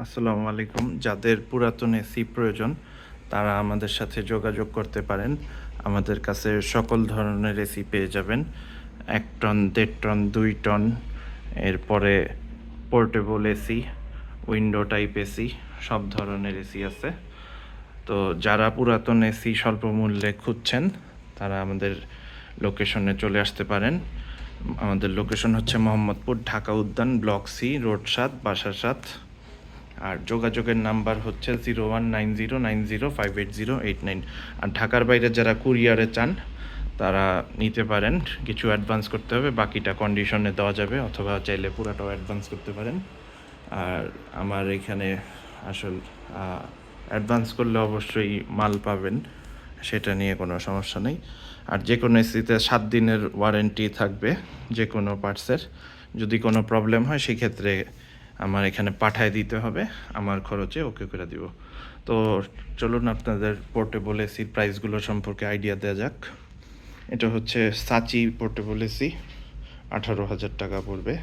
আসসালামু আলাইকুম। যাদের পুরাতন এসি প্রয়োজন, তারা আমাদের সাথে যোগাযোগ করতে পারেন। আমাদের কাছে সকল ধরনের এসি পেয়ে যাবেন। এক টন, দেড় টন, দুই টন, এরপরে portable AC, window type AC, সব ধরনের এসি আছে। তো যারা পুরাতন এসি স্বল্প মূল্যে খুঁজছেন, তারা আমাদের লোকেশনে চলে আসতে পারেন। আমাদের লোকেশন হচ্ছে মোহাম্মদপুর, ঢাকা উদ্যান, ব্লক সি, রোড সাত বাসা সাত। আর যোগাযোগের নাম্বার হচ্ছে zero one nine zero nine zero five eight zero eight nine. আর ঢাকার বাইরে যারা কুরিয়ারে চান, তারা নিতে পারেন। কিছু অ্যাডভান্স করতে হবে, বাকিটা কন্ডিশনে দেওয়া যাবে, অথবা চাইলে পুরাটাও অ্যাডভান্স করতে পারেন। আর আমার এখানে আসল অ্যাডভান্স করলে অবশ্যই মাল পাবেন, সেটা নিয়ে কোনো সমস্যা নেই। আর যে কোনো এসিতে সাত দিনের ওয়ারেন্টি থাকবে, যে কোনো পার্টসের যদি কোনো প্রবলেম হয়, সেক্ষেত্রে আমার এখানে পাঠায় দিতে হবে, আমার খরচে ওকে করে দিব। তো চলুন আপনাদের পোর্টেবল এসির প্রাইসগুলো সম্পর্কে আইডিয়া দেওয়া যাক। এটা হচ্ছে সাচি পোর্টেবল এসি আঠারো হাজার টাকা পড়বে।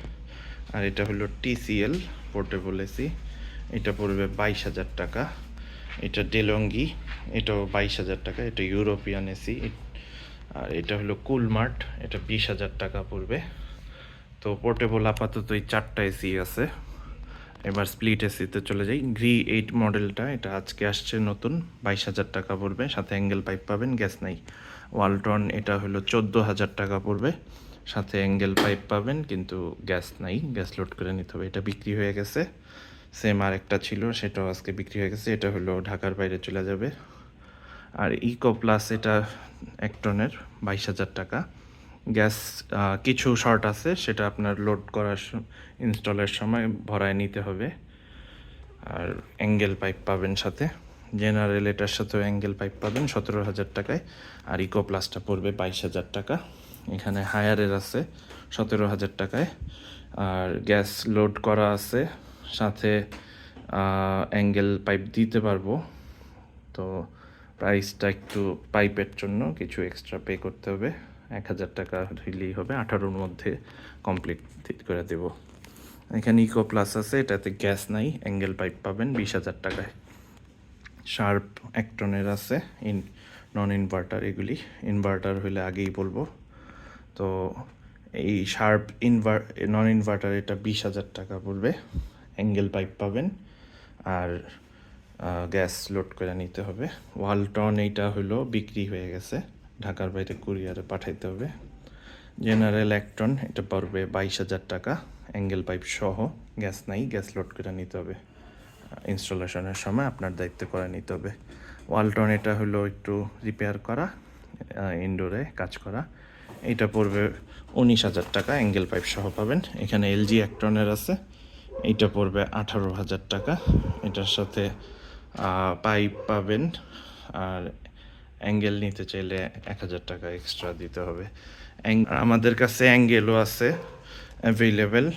আর এটা হলো টিসিএল পোর্টেবল এসি এটা পড়বে বাইশ হাজার টাকা। এটা ডেলঙ্গি এটাও বাইশ হাজার টাকা, এটা ইউরোপিয়ান এসি আর এটা হলো কুলমার্ট এটা বিশ হাজার টাকা পড়বে। তো পোর্টেবল আপাতত এই চারটা এসি আছে। এবার স্প্লিট এসিতে চলে যাই। গ্রি এইট মডেলটা এটা আজকে আসছে নতুন, বাইশ হাজার টাকা পড়বে, সাথে অ্যাঙ্গেল পাইপ পাবেন গ্যাস নাই। ওয়ালটন এটা হলো চোদ্দ হাজার টাকা পড়বে, সাথে অ্যাঙ্গেল পাইপ পাবেন, কিন্তু গ্যাস নাই গ্যাস লোড করে নিতে হবে। এটা বিক্রি হয়ে গেছে সেম আর একটা ছিল, সেটাও আজকে বিক্রি হয়ে গেছে, এটা হলো ঢাকার বাইরে চলে যাবে। আর ইকো প্লাস এটা এক টনের, বাইশ হাজার টাকা। গ্যাস কিছু শর্ট আছে, সেটা আপনার লোড করার ইনস্টলের সময় ভরায় নিতে হবে। আর অ্যাঙ্গেল পাইপ পাবেন সাথে। জেনারেল এটার সাথেও অ্যাঙ্গেল পাইপ পাবেন সতেরো হাজার টাকায়। আর ইকো প্লাসটা পড়বে বাইশ হাজার টাকা। এখানে হায়ারের আছে সতেরো হাজার টাকায়। আর গ্যাস লোড করা আছে, সাথে অ্যাঙ্গেল পাইপ দিতে পারব। তো প্রাইসটা একটু পাইপের জন্য কিছু এক্সট্রা পে করতে হবে। এক হাজার টাকা হইলেই হবে। আঠারোর মধ্যে কমপ্লিট করে দেব। এখানে ইকো প্লাস আছে, এটাতে গ্যাস নাই অ্যাঙ্গেল পাইপ পাবেন বিশ হাজার টাকায়। শার্প এক টনের আছে ইন নন ইনভার্টার এগুলি। ইনভার্টার হলে আগেই বলব। তো এই শার্প ইনভার নন ইনভার্টার এটা বিশ হাজার টাকা পড়বে। অ্যাঙ্গেল পাইপ পাবেন। আর গ্যাস লোড করে নিতে হবে। ওয়ালটন এইটা হলো বিক্রি হয়ে গেছে। ঢাকার বাইরে কুরিয়ারে পাঠাইতে হবে। জেনারেল একটন এটা পড়বে বাইশ হাজার টাকা। অ্যাঙ্গেল পাইপ সহ, গ্যাস নাই, গ্যাস লোড করে নিতে হবে। ইনস্টলেশনের সময় আপনার দায়িত্ব করে নিতে হবে। ওয়ালটন এটা হলো একটু রিপেয়ার করা ইনডোরে কাজ করা। এটা পড়বে উনিশ হাজার টাকা অ্যাঙ্গেল পাইপ সহ পাবেন। এখানে এলজি একটনের আছে। এইটা পড়বে আঠারো হাজার টাকা। এটার সাথে পাইপ পাবেন। আর অ্যাঙ্গেল নিতে চাইলে এক হাজার টাকা এক্সট্রা দিতে হবে। আমাদের কাছে অ্যাঙ্গেলও আছে অ্যাভেলেবেল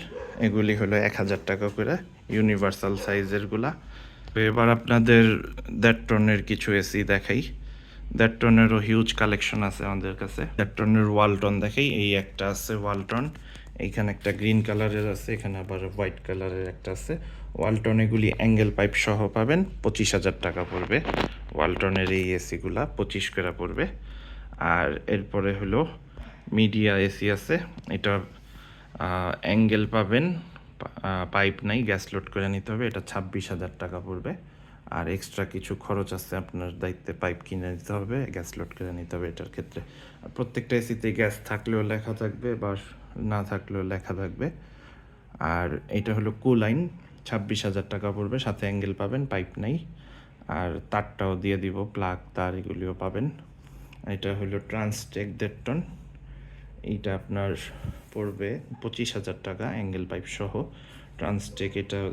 এগুলি হলো এক হাজার টাকা করে ইউনিভার্সাল সাইজেরগুলা তো এবার আপনাদের দেড় টনের কিছু এসি দেখাই। দেড় টনেরও হিউজ কালেকশন আছে আমাদের কাছে। দেড় টনের ওয়ালটন দেখাই। এই একটা আছে ওয়ালটন এইখানে একটা গ্রিন কালারের আছে, এখানে আবার হোয়াইট কালারের একটা আছে। ওয়ালটন এগুলি অ্যাঙ্গেল পাইপ সহ পাবেন, পঁচিশ হাজার টাকা পড়বে। ওয়ালটনের এই এসিগুলা পঁচিশ করে পড়বে। আর এরপরে হলো মিডিয়া এসি আছে, এটা অ্যাঙ্গেল পাবেন পাইপ নাই, গ্যাস লোড করে নিতে হবে, এটা ছাব্বিশ হাজার টাকা পড়বে। আর এক্সট্রা কিছু খরচ আছে, আপনার দায়িত্বে পাইপ কিনে নিতে হবে, গ্যাস লোড করে নিতে হবে এটার ক্ষেত্রে। প্রত্যেকটা এসিতে গ্যাস থাকলেও লেখা থাকবে, বা না থাকলেও লেখা থাকবে। আর এটা হলো কুলাইন, ছাব্বিশ হাজার টাকা পড়বে, সাথে অ্যাঙ্গেল পাবেন, পাইপ নাই। আর তারটাও দিয়ে দিব, প্লাগ, তার এগুলিও পাবেন। এটা হলো ট্রান্সটেক দেড় টন এইটা আপনার পড়বে পঁচিশ হাজার টাকা, অ্যাঙ্গেল পাইপ সহ। ট্রান্সটেক এটা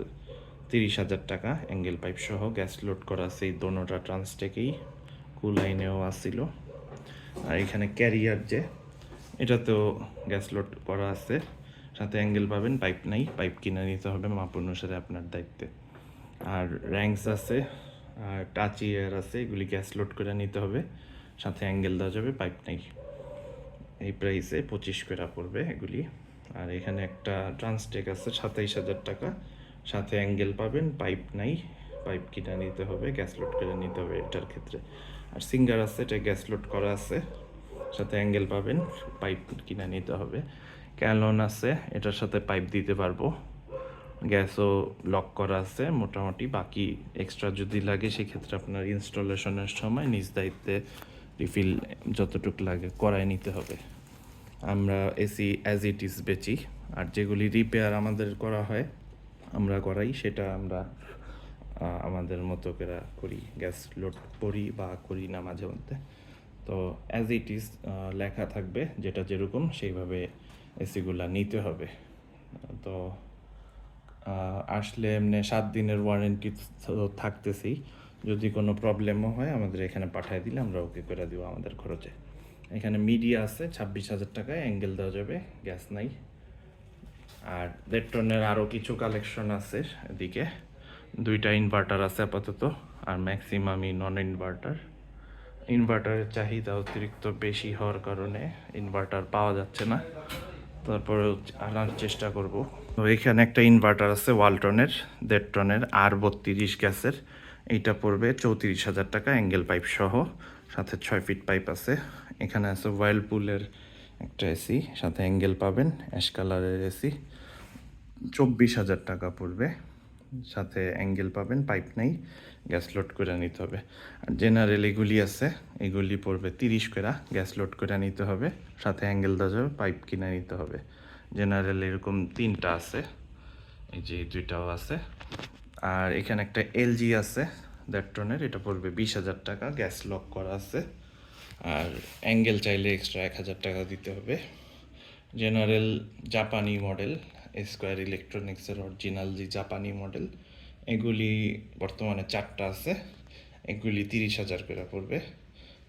তিরিশ হাজার টাকা, অ্যাঙ্গেল পাইপ সহ। গ্যাস লোড করা আছে এই দোনোটা ট্রান্সটেকেই। কুলাইনেও আসছিল আর এখানে ক্যারিয়ার যে এটাতেও গ্যাস লোড করা আছে। সাথে অ্যাঙ্গেল পাবেন, পাইপ নাই, পাইপ কিনে নিতে হবে মাপ অনুসারে আপনার দায়িত্বে। আর র্যাঙ্কস আছে, আর টাচ ইয়ার আছে, এগুলি গ্যাস লোড করে নিতে হবে। সাথে অ্যাঙ্গেল দেওয়া যাবে, পাইপ নাই। এই প্রাইসে পঁচিশ করে পড়বে এগুলি। আর এখানে একটা ট্রান্সটেক আছে, সাতাইশ হাজার টাকা। সাথে অ্যাঙ্গেল পাবেন, পাইপ নাই, পাইপ কিনে নিতে হবে, গ্যাস লোড করে নিতে হবে এটার ক্ষেত্রে। আর সিঙ্গার আছে, এটা গ্যাস লোড করা আছে। সাথে অ্যাঙ্গেল পাবেন পাইপ কিনে নিতে হবে। ক্যালন আছে, এটার সাথে পাইপ দিতে পারব। গ্যাসও লক করা আছে, মোটামুটি বাকি এক্সট্রা যদি লাগে সেক্ষেত্রে আপনার ইনস্টলেশনের সময় নিজ দায়িত্বে রিফিল যতটুকু লাগে করায় নিতে হবে। আমরা এসি অ্যাজ ইট ইজ বেচি, আর যেগুলি রিপেয়ার আমাদের করা হয়, আমরা করাই, সেটা আমরা আমাদের মতো করে করি। গ্যাস লোড করি বা করি না মাঝে মধ্যে। তো অ্যাজ ইট ইজ লেখা থাকবে, যেটা যেরকম, সেইভাবে এসিগুলা নিতে হবে। তো আসলে এমনি সাত দিনের ওয়ারেন্টি থাকতেছি যদি কোনো প্রবলেমও হয়, আমাদের এখানে পাঠিয়ে দিলে আমরা ওকে করে দিব আমাদের খরচে। এখানে মিডিয়া আছে, ছাব্বিশ হাজার টাকায় অ্যাঙ্গেল দেওয়া যাবে গ্যাস নাই। আর লেট্রনের আরও কিছু কালেকশন আছে এদিকে। দুইটা ইনভার্টার আছে আপাতত, আর ম্যাক্সিমামই নন ইনভার্টার ইনভার্টারের চাহিদা অতিরিক্ত বেশি হওয়ার কারণে ইনভার্টার পাওয়া যাচ্ছে না। তারপরে আনার চেষ্টা করব। তো এখানে একটা ইনভার্টার আছে ওয়ালটনের দেড় টনের আর বত্রিশ গ্যাসের। এইটা পড়বে চৌত্রিশ হাজার টাকা অ্যাঙ্গেল পাইপ সহ, সাথে ছয় ফিট পাইপ আছে। এখানে আছে ওয়াইলপুলের একটা এসি সাথে অ্যাঙ্গেল পাবেন অ্যাশ কালারের এসি চব্বিশ হাজার টাকা পড়বে। সাথে অ্যাঙ্গেল পাবেন পাইপ নেই গ্যাস লোড করে নিতে হবে। আর জেনারেল এগুলি আছে, এগুলি পড়বে তিরিশ করে গ্যাস লোড করে নিতে হবে, সাথে অ্যাঙ্গেল দেওয়া যাবে পাইপ কিনে নিতে হবে। জেনারেল এরকম তিনটা আছে, এই যে দুইটাও আছে। আর এখানে একটা এলজি আছে দেড় এটা পড়বে বিশ হাজার টাকা গ্যাস লক করা আছে। আর অ্যাঙ্গেল চাইলে এক্সট্রা এক হাজার টাকা দিতে হবে। জেনারেল জাপানি মডেল স্কোয়ার ইলেকট্রনিক্সের অরিজিনাল যে জাপানি মডেল এগুলি বর্তমানে চারটা আছে। এগুলি তিরিশ হাজার করে পড়বে।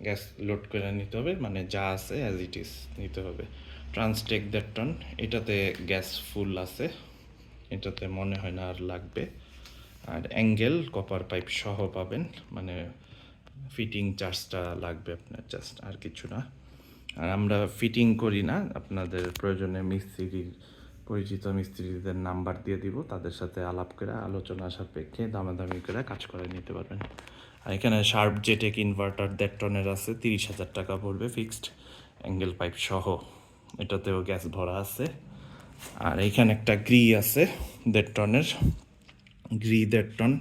গ্যাস লোড করে নিতে হবে মানে যা আছে অ্যাজ ইট ইজ নিতে হবে। ট্রান্সটেক দেড় টন এটাতে গ্যাস ফুল আছে। এটাতে মনে হয় না আর লাগবে। আর অ্যাঙ্গেল কপার পাইপ সহ পাবেন। মানে ফিটিং চার্জটা লাগবে আপনার জাস্ট আর কিছু না। আর আমরা ফিটিং করি না। আপনাদের প্রয়োজনে মিস্ত্রির পরিচিত মিস্ত্রিদের নাম্বার দিয়ে দিব, তাদের সাথে আলাপ করে আলোচনা সাপেক্ষে দামাদামি করে কাজ করে নিতে পারবেন। আর এখানে শার্প জেটেক ইনভার্টার দেড় টনের আছে, তিরিশ হাজার টাকা পড়বে ফিক্সড অ্যাঙ্গেল পাইপ সহ। এটাতেও গ্যাস ভরা আছে। আর এখানে একটা গ্রি আছে দেড় টনের গ্রি দেড় টন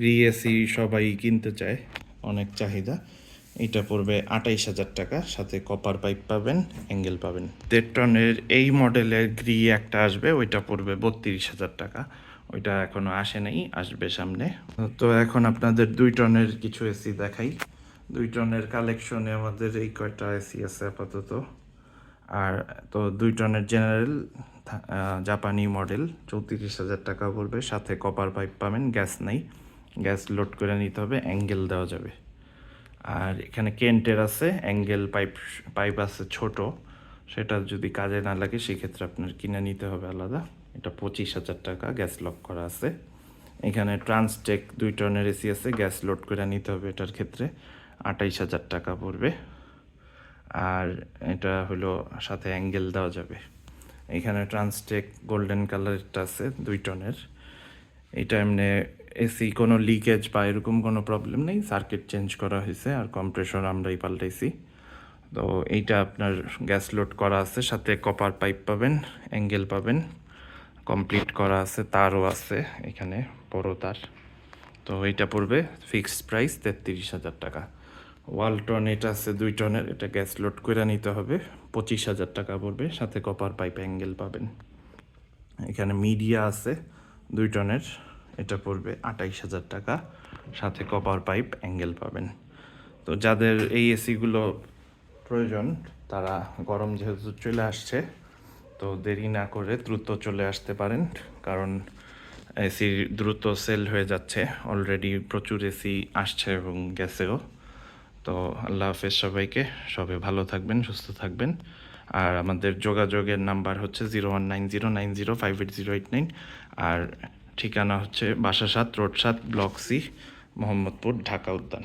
গ্রি এসি সবাই কিনতে চায়, অনেক চাহিদা। এটা পড়বে আটাইশ হাজার টাকা। সাথে কপার পাইপ পাবেন অ্যাঙ্গেল পাবেন। দেড় টনের এই মডেলের গ্রি একটা আসবে, ওইটা পড়বে বত্রিশ হাজার টাকা। ওইটা এখনও আসে নাই, আসবে সামনে। তো এখন আপনাদের দুই টনের কিছু এসি দেখাই। দুই টনের কালেকশনে আমাদের এই কয়টা এসি আছে আপাতত। আর তো দুই টনের জেনারেল জাপানি মডেল চৌত্রিশ হাজার টাকা পড়বে। সাথে কপার পাইপ পাবেন গ্যাস নাই। গ্যাস লোড করে নিতে হবে অ্যাঙ্গেল দেওয়া যাবে। আর এখানে কেন্টের আছে, অ্যাঙ্গেল পাইপ পাইপ আছে ছোট, সেটা যদি কাজে না লাগে সেক্ষেত্রে আপনার কিনে নিতে হবে আলাদা। এটা পঁচিশ হাজার টাকা, গ্যাস লক করা আছে। এখানে ট্রান্সটেক দুই টনের এসি আছে, গ্যাস লোড করে নিতে হবে এটার ক্ষেত্রে আটাইশ হাজার টাকা পড়বে। আর এটা হলো সাথে অ্যাঙ্গেল দেওয়া যাবে। এখানে ট্রান্সটেক গোল্ডেন কালারটা আছে, দুই টনের। এটা এমনি এসি কোনো লিকেজ বা এরকম কোনো প্রবলেম নেই। সার্কিট চেঞ্জ করা হয়েছে আর কম্প্রেশর আমরাই পাল্টাইছি। তো এইটা আপনার গ্যাস লোড করা আছে, সাথে কপার পাইপ পাবেন অ্যাঙ্গেল পাবেন কমপ্লিট করা আছে, তারও আছে এখানে, বড় তার। তো এইটা পড়বে ফিক্সড প্রাইস তেত্রিশ হাজার টাকা। ওয়ালটন এটা আছে দুই টনের, এটা গ্যাস লোড করে নিতে হবে, পঁচিশ হাজার টাকা পড়বে, সাথে কপার পাইপ অ্যাঙ্গেল পাবেন। এখানে মিডিয়া আছে দুই টনের এটা পড়বে আটাইশ হাজার টাকা। সাথে কপার পাইপ অ্যাঙ্গেল পাবেন। তো যাদের এই এসিগুলো প্রয়োজন, তারা গরম যেহেতু চলে আসছে, তো দেরি না করে দ্রুত চলে আসতে পারেন। কারণ এসি দ্রুত সেল হয়ে যাচ্ছে। অলরেডি প্রচুর এসি আসছে এবং গেছেও। তো আল্লাহ হাফেজ সবাইকে। সবাই ভালো থাকবেন, সুস্থ থাকবেন। আর আমাদের যোগাযোগের নাম্বার হচ্ছে zero one nine zero nine zero five eight zero eight nine. আর ঠিকানা হচ্ছে বাসা সাত রোড সাত ব্লক সি মোহাম্মদপুর ঢাকা উদ্যান।